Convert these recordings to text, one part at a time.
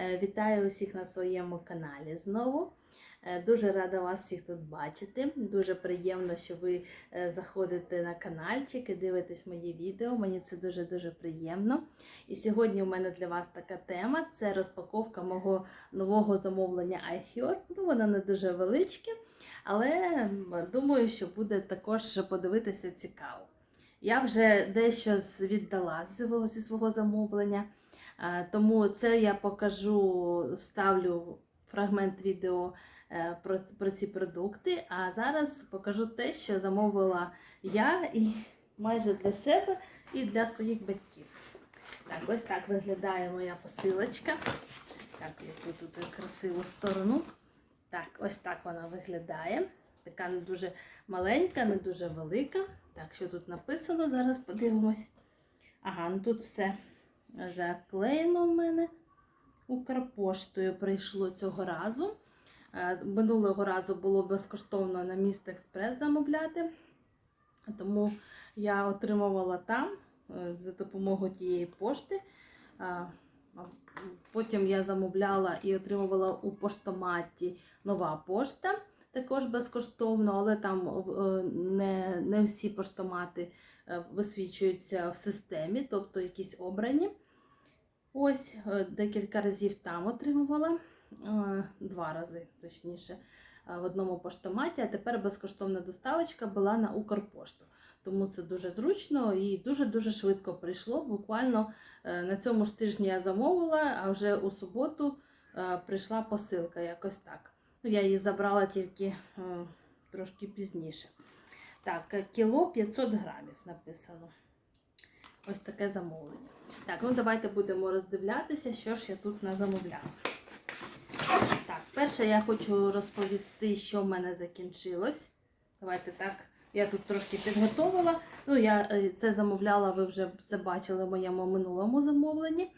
Е, Вітаю усіх на своєму каналі знову. Е, Дуже рада вас всіх тут бачити. Дуже приємно, що ви е, заходите на каналчик і дивитесь мої відео. Мені це дуже-дуже приємно. І сьогодні у мене для вас така тема це розпаковка мого нового замовлення iHeart. Ну, воно не дуже величке, але думаю, що буде також подивитися цікаво. Я вже дещо віддала зі свого замовлення. Е, Тому це я покажу, вставлю фрагмент відео е, про, про ці продукти. А зараз покажу те, що замовила я і майже для себе і для своїх батьків. Так, ось так виглядає моя посилочка. Так, яку тут красиву сторону. Так, ось так вона виглядає. Така не дуже маленька, не дуже велика. Так, що тут написано? Зараз подивимось. Ага, ну тут все заклеєно в мене. Укрпоштою прийшло цього разу. Е, Минулого разу було безкоштовно на міст Експрес замовляти, тому я отримувала там е, за допомогою тієї пошти. А Потім я замовляла і отримувала у поштоматі нова пошта, також безкоштовно, але там е, не, не всі поштомати е, висвічуються в системі, тобто якісь обрані. Ось е, декілька разів там отримувала, два рази, точніше, в одному поштоматі, а тепер безкоштовна доставочка була на Укрпошту. Тому це дуже зручно і дуже-дуже швидко прийшло. Буквально на цьому ж тижні я замовила, а вже у суботу прийшла посилка, якось так. Ну, я її забрала тільки е, трошки пізніше. Так, е, кіло 500 грамів написано. Ось таке замовлення. Так, ну давайте будемо роздивлятися, що ж я тут назамовляла. Так, перше я хочу розповісти, що в мене закінчилось. Давайте так. Я тут трошки підготовила. Ну, я е, це замовляла, ви вже це бачили в моєму минулому замовленні.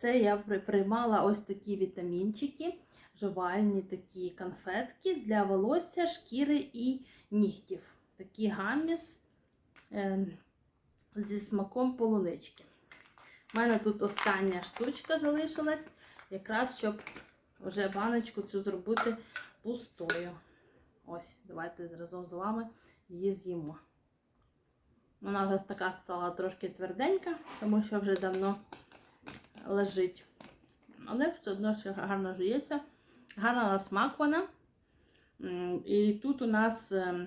Це я приймала ось такі вітамінчики, жувальні такі конфетки для волосся, шкіри і нігтів. Такі гаміс е, зі смаком полунички. У мене тут остання штучка залишилась, якраз щоб вже баночку цю зробити пустою. Ось, давайте разом з вами її з'їмо. Вона вже така стала трошки тверденька, тому що вже давно лежить. Але все одно ще гарно жується. Гарна на смак вона. І тут у нас ем,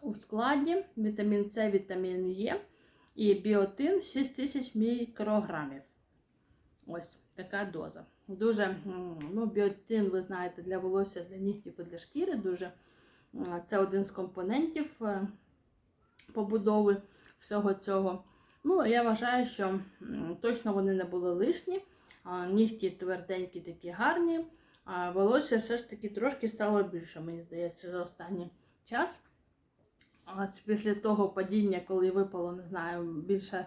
у складі вітамін С, вітамін Е і біотин 6000 мікрограмів. Ось така доза. Дуже, ну, біотин, ви знаєте, для волосся, для нігтів і для шкіри. Дуже це один з компонентів е, побудови всього цього. Ну, я вважаю, що точно вони не були лишні. Нігті тверденькі, такі гарні, а волосся все ж таки трошки стало більше, мені здається, за останній час. А після того падіння, коли випало, не знаю, більша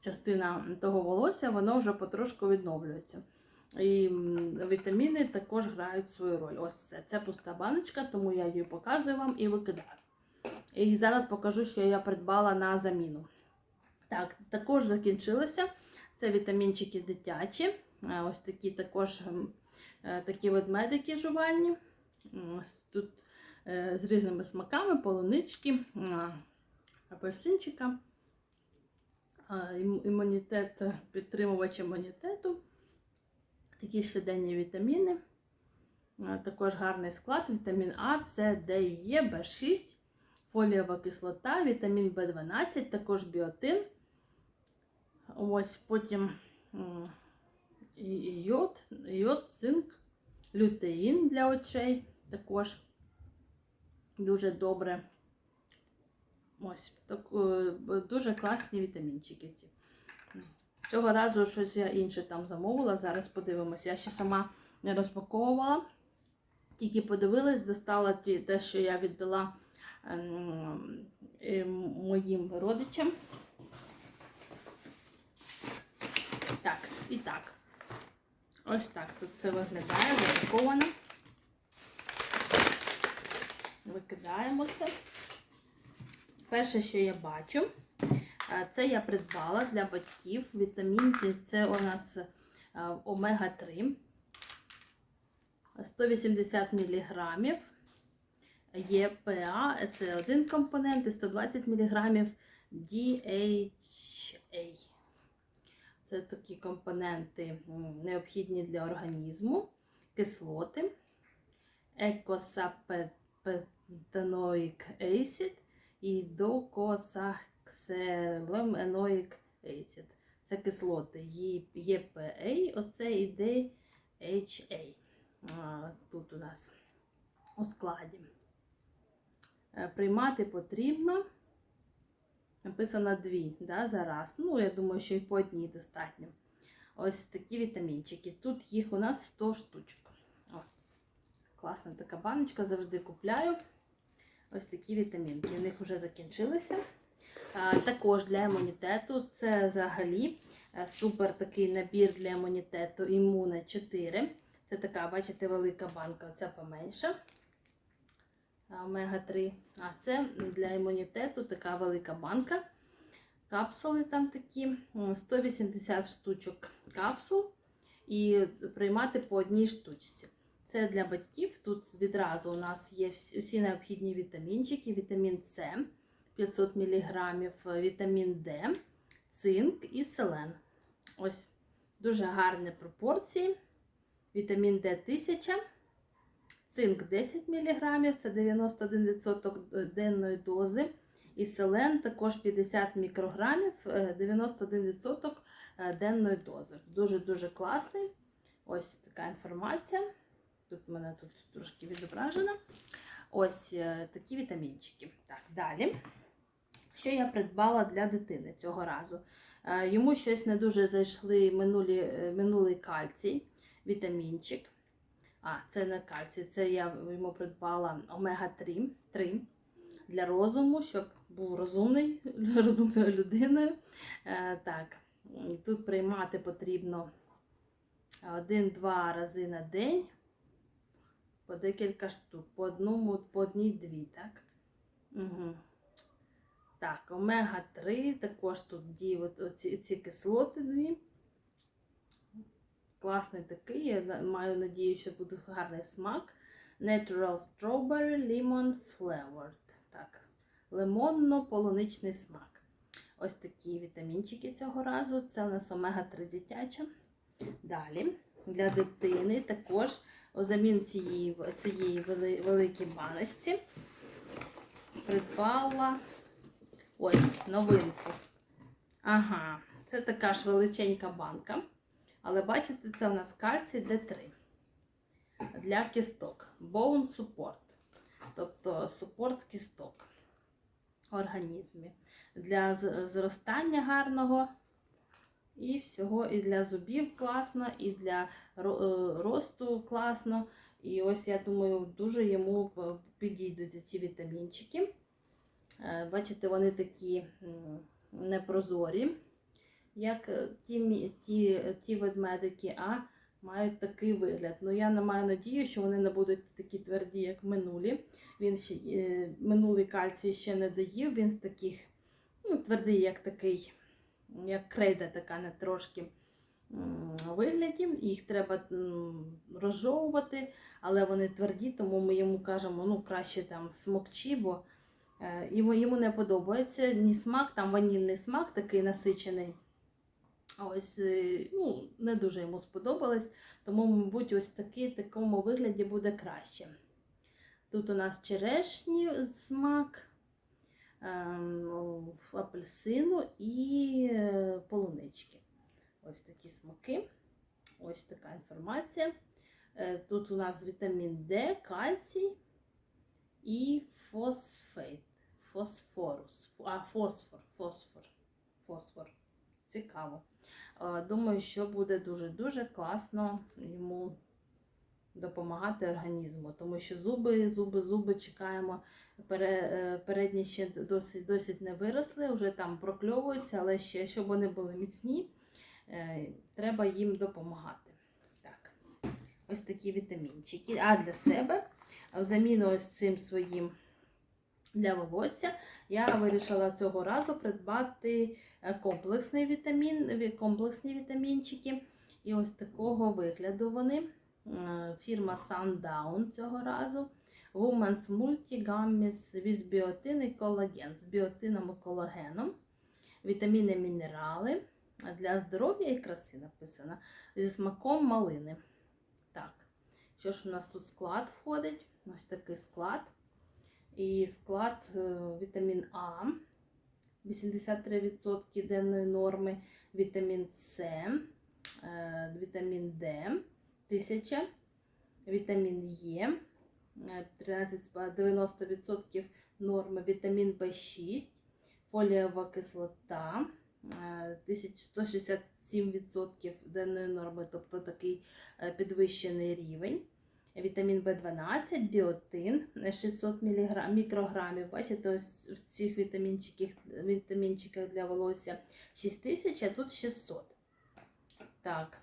частина того волосся, воно вже потрошку відновлюється. І вітаміни також грають свою роль. Ось це. Це пуста баночка, тому я її показую вам і викидаю. І зараз покажу, що я придбала на заміну. Так, також закінчилося. Це вітамінчики дитячі. Е, Ось такі також такі ведмедики жувальні. Тут е, з різними смаками, полунички, апельсинчика, е, імунітет, підтримувач імунітету, такі щоденні вітаміни. Е, Також гарний склад: вітамін А, С, Д, Е, В6, фолієва кислота, вітамін В12, також біотин. Ось потім йод, йод, цинк, лютеїн для очей також дуже добре. Ось так, е, дуже класні вітамінчики ці. Цього разу щось я інше там замовила. Зараз подивимося. Я ще сама не розпаковувала. Тільки подивилась, достала ті, те, що я віддала ем, е, моїм родичам. Так, і так. Ось так тут все виглядає, запаковано. Викидаємо це. Перше, що я бачу, е, це я придбала для батьків вітамінки. Це у нас омега-3, 180 мг. ЄПА це один компонент і 120 мг DHA. Це такі компоненти необхідні для організму, кислоти, екосапетаноїк acid і докосахкселеноїк acid. Це кислоти ЄПА, оце і DHA. Тут у нас у складі. Е, Приймати потрібно. Написано дві да, за. Ну, я думаю, що і по одній достатньо. Ось такі вітамінчики. Тут їх у нас 100 штучок. О, класна така баночка, завжди купляю. Ось такі вітамінки. У них вже закінчилися. А, також для імунітету це взагалі е, супер такий набір для імунітету імуна 4. Це така, бачите, велика банка, оця поменша. Омега-3. А це для імунітету така велика банка. Капсули там такі, 180 штучок капсул і приймати по одній штучці. Це для батьків. Тут відразу у нас є всі необхідні вітамінчики: вітамін С 500 мг, вітамін Д, цинк і селен. Ось дуже гарні пропорції. Вітамін Д 1000. Цинк 10 мг, це 91% денної дози. І селен також 50 мікрограмів, е, 91% е, денної дози. Дуже-дуже класний. Ось така інформація. Тут в мене тут трошки відображено. Ось е, такі вітамінчики. Так, далі. Що я придбала для дитини цього разу? Е, Йому щось не дуже зайшли минулі, е, минулий кальцій, вітамінчик. А, це не кальцій, це я йому придбала омега-3 3 для розуму, щоб був розумний, розумною людиною. Е, так, тут приймати потрібно один-два рази на день, по декілька штук, по одному, по одній-дві, так? Угу. Так, омега-3, також тут діють оці, ці кислоти дві. Класний такий, я маю надію, що буде гарний смак. Natural Strawberry Lemon Flavored. Так, лимонно-полуничний смак. Ось такі вітамінчики цього разу. Це у нас омега-3 дитяча. Далі для дитини також взамін цієї, цієї великій баночці придбала ой, новинку. Ага, це така ж величенька банка. Але бачите, це у нас кальцій Д3 для кісток. Bone support. Тобто супорт кісток в організмі. Для зростання гарного і всього, і для зубів класно, і для е, росту класно. І ось я думаю, дуже йому підійдуть ці вітамінчики. Е, Бачите, вони такі непрозорі, як е, ті, ті, ті ведмедики, а мають такий вигляд. Ну, я не маю надію, що вони не будуть такі тверді, як минулі. Він ще е, минулий кальцій ще не доїв, він з таких ну, твердий, як такий, як крейда, така не трошки вигляді. Їх треба розжовувати, але вони тверді, тому ми йому кажемо, ну краще там смокчі, бо е, йому, йому не подобається ні смак, там ванільний смак такий насичений. А Ось е, ну, не дуже йому сподобалось, тому, мабуть, ось такий такому вигляді буде краще. Тут у нас черешні смак, ем, апельсину і е, полунички. Ось такі смаки. Ось така інформація. Е, Тут у нас вітамін Д, кальцій і фосфейт. Фосфорус. А, фосфор, фосфор, фосфор. Цікаво. Думаю, що буде дуже-дуже класно йому допомагати організму, тому що зуби, зуби, зуби чекаємо. Е, Передні ще досить, досить не виросли, вже там прокльовуються, але ще, щоб вони були міцні, е, треба їм допомагати. Так, ось такі вітамінчики. А для себе, в заміну ось цим своїм для волосся, я вирішила цього разу придбати е, комплексний вітамін, комплексні вітамінчики. І ось такого вигляду вони. Е, Фірма Sundown цього разу. Women's Multigummies with біотин і колаген. З біотином і колагеном. Вітаміни, мінерали. Для здоров'я і краси написано. Зі смаком малини. Так, що ж у нас тут склад входить? Ось такий склад. І склад е, вітамін А, 83% денної норми, вітамін С, е, вітамін Д, 1000, вітамін Е, е, 13, 90% норми, вітамін В6, фолієва кислота, е, 1167% денної норми, тобто такий е, підвищений рівень. Вітамін В12, біотин е, 600 мг, мікрограмів. Бачите, ось в цих вітамінчиках для волосся 6000, а тут 600. Так,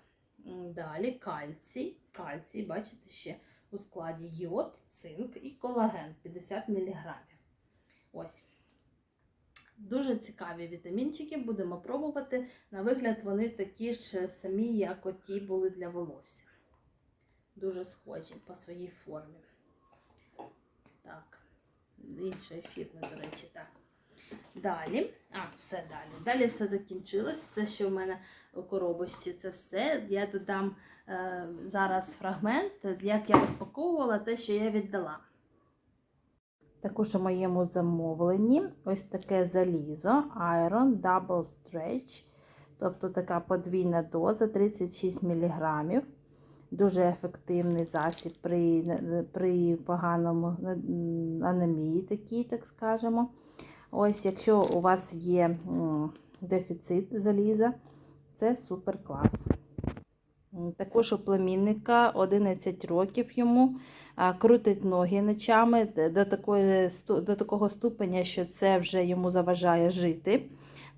далі кальцій. Кальцій, бачите, ще у складі йод, цинк і колаген 50 мг. Ось. Дуже цікаві вітамінчики, будемо пробувати. На вигляд, вони такі ж самі, як оті були для волосся. Дуже схожі по своїй формі. Так, іншої фірми, до речі, так. Далі, а, все далі. Далі все закінчилось. Це що в мене у коробочці, це все. Я додам е, зараз фрагмент, як я розпаковувала те, що я віддала. Також у моєму замовленні ось таке залізо Iron Double Stretch, тобто така подвійна доза 36 мг. Дуже ефективний засіб при, при поганому анемії, такій, так скажемо. Ось, якщо у вас є дефіцит заліза, це супер клас. Також у племінника 11 років йому крутить ноги ночами до, такої, до такого ступеня, що це вже йому заважає жити.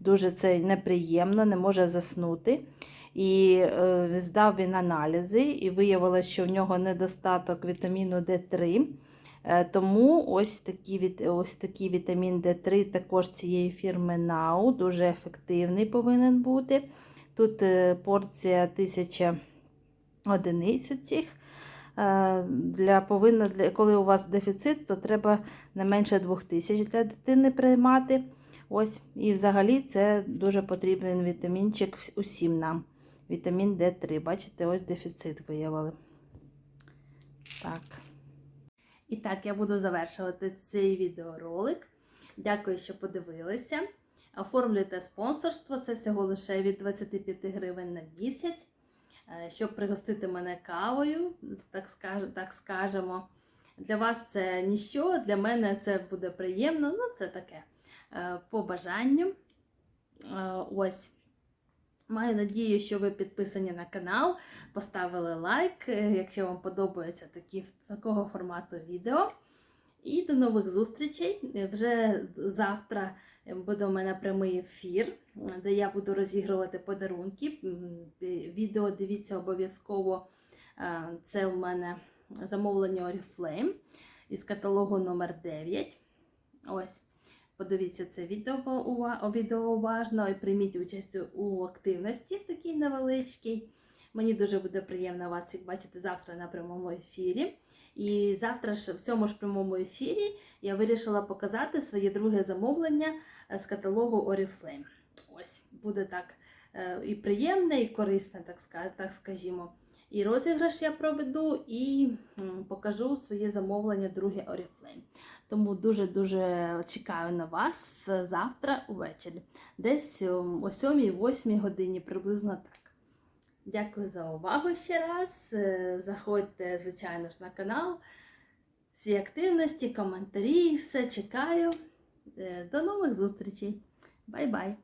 Дуже це неприємно, не може заснути. І е, здав він аналізи, і виявилося, що в нього недостаток вітаміну Д3. Е, тому ось такий, ось такий вітамін Д3 також цієї фірми Нау, дуже ефективний повинен бути. Тут е, порція 1000 одиниць цих. Для, повинна, для, коли у вас дефіцит, то треба не менше 2000 для дитини приймати. Ось, і взагалі це дуже потрібний вітамінчик усім нам. Вітамін Д3. Бачите, ось дефіцит виявили. Так. І так, я буду завершувати цей відеоролик. Дякую, що подивилися. Оформлюйте спонсорство, це всього лише від 25 гривень на місяць. Е, Щоб пригостити мене кавою, так, скаж, так скажемо. Для вас це ніщо, для мене це буде приємно, ну це таке е, по бажанню. Е, Ось. Маю надію, що ви підписані на канал, поставили лайк, е, якщо вам подобається такі, такого формату відео. І до нових зустрічей. Вже завтра буде у мене прямий ефір, де я буду розігрувати подарунки. Е, Відео дивіться обов'язково. Е, Це у мене замовлення Oriflame із каталогу номер 9. Ось. Подивіться це відео, ува- відео уважно і прийміть участь у активності такій невеличкій. Мені дуже буде приємно вас всіх бачити завтра на прямому ефірі. І завтра ж в цьому ж прямому ефірі я вирішила показати своє друге замовлення е, з каталогу Oriflame. Ось буде так е, і приємне, і корисне, так скажімо. І розіграш я проведу, і покажу своє замовлення друге Oriflame. Тому дуже-дуже чекаю на вас завтра увечері, десь о 7-8 годині, приблизно так. Дякую за увагу ще раз. Е, Заходьте, звичайно ж, на канал. Всі активності, коментарі, все чекаю. Е, До нових зустрічей. Бай-бай!